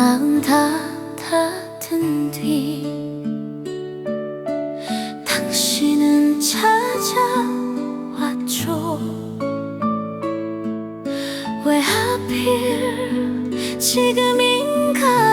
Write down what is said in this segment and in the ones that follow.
마음 다 닫은 뒤 당신은 찾아왔죠. 왜 하필 지금인가?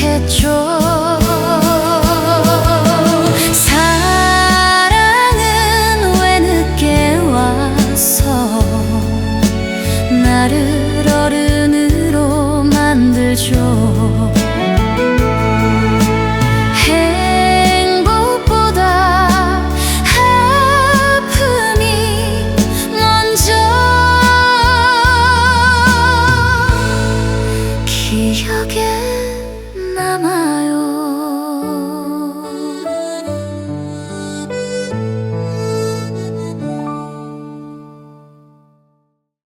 해줘. 사랑은 왜 늦게 와서 나를 어른으로 만들죠? 기억에 남아요.